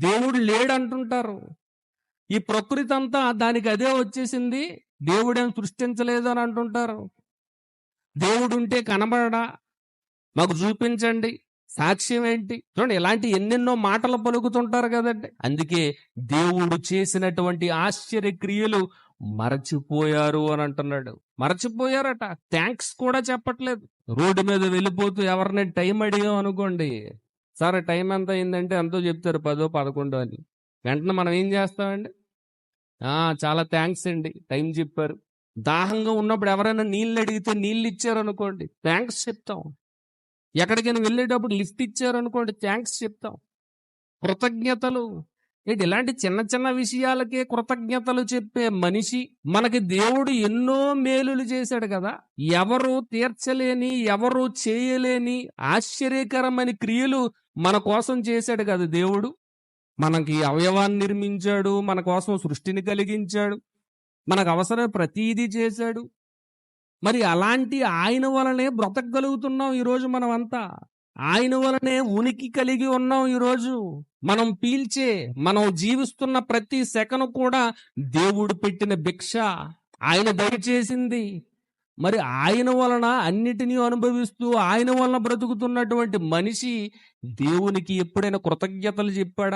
దేవుడు లేడంటుంటారు. ఈ ప్రకృతి అంతా దానికి అదే వచ్చేసింది. దేవుడేం సృష్టించలేదు అని అంటుంటారు దేవుడు ఉంటే కనబడడా? మాకు చూపించండి. సాక్ష్యం ఏంటి చూడండి ఇలాంటి ఎన్నెన్నో మాటలు పలుకుతుంటారు కదండి. అందుకే దేవుడు చేసినటువంటి ఆశ్చర్య క్రియలు మరచిపోయారు అని అంటున్నాడు మరచిపోయారట. థ్యాంక్స్ కూడా చెప్పట్లేదు. రోడ్డు మీద వెళ్ళిపోతూ ఎవరిని టైం అడిగాం అనుకోండి సరే టైం ఎంత అయిందంటే ఎంతో చెప్తారు పదో పదకొండో అని. వెంటనే మనం ఏం చేస్తామండి? చాలా థ్యాంక్స్ అండి టైం చెప్పారు. దాహంగా ఉన్నప్పుడు ఎవరైనా నీళ్ళు అడిగితే నీళ్ళు ఇచ్చారనుకోండి థ్యాంక్స్ చెప్తాం. ఎక్కడికైనా వెళ్ళేటప్పుడు లిఫ్ట్ ఇచ్చారు అనుకోండి థ్యాంక్స్ చెప్తాం. కృతజ్ఞతలు. ఏంటి? ఇలాంటి చిన్న చిన్న విషయాలకే కృతజ్ఞతలు చెప్పే మనిషి మనకి దేవుడు ఎన్నో మేలులు చేశాడు కదా. ఎవరు తీర్చలేని ఎవరు చేయలేని ఆశ్చర్యకరమైన క్రియలు మన కోసం చేశాడు కదా దేవుడు. మనకి అవయవాన్ని నిర్మించాడు మన కోసం సృష్టిని కలిగించాడు మనకు అవసరం ప్రతీది చేశాడు. మరి అలాంటి ఆయన వలనే బ్రతకగలుగుతున్నాం ఈరోజు మనం అంతా ఆయన వలనే ఉనికి కలిగి ఉన్నాం ఈరోజు. మనం పీల్చే మనం జీవిస్తున్న ప్రతి సెకను కూడా దేవుడు పెట్టిన భిక్ష. ఆయన దయచేసింది మరి ఆయన వలన అన్నిటినీ అనుభవిస్తూ ఆయన వలన బ్రతుకుతున్నటువంటి మనిషి దేవునికి ఎప్పుడైనా కృతజ్ఞతలు చెప్పాడా?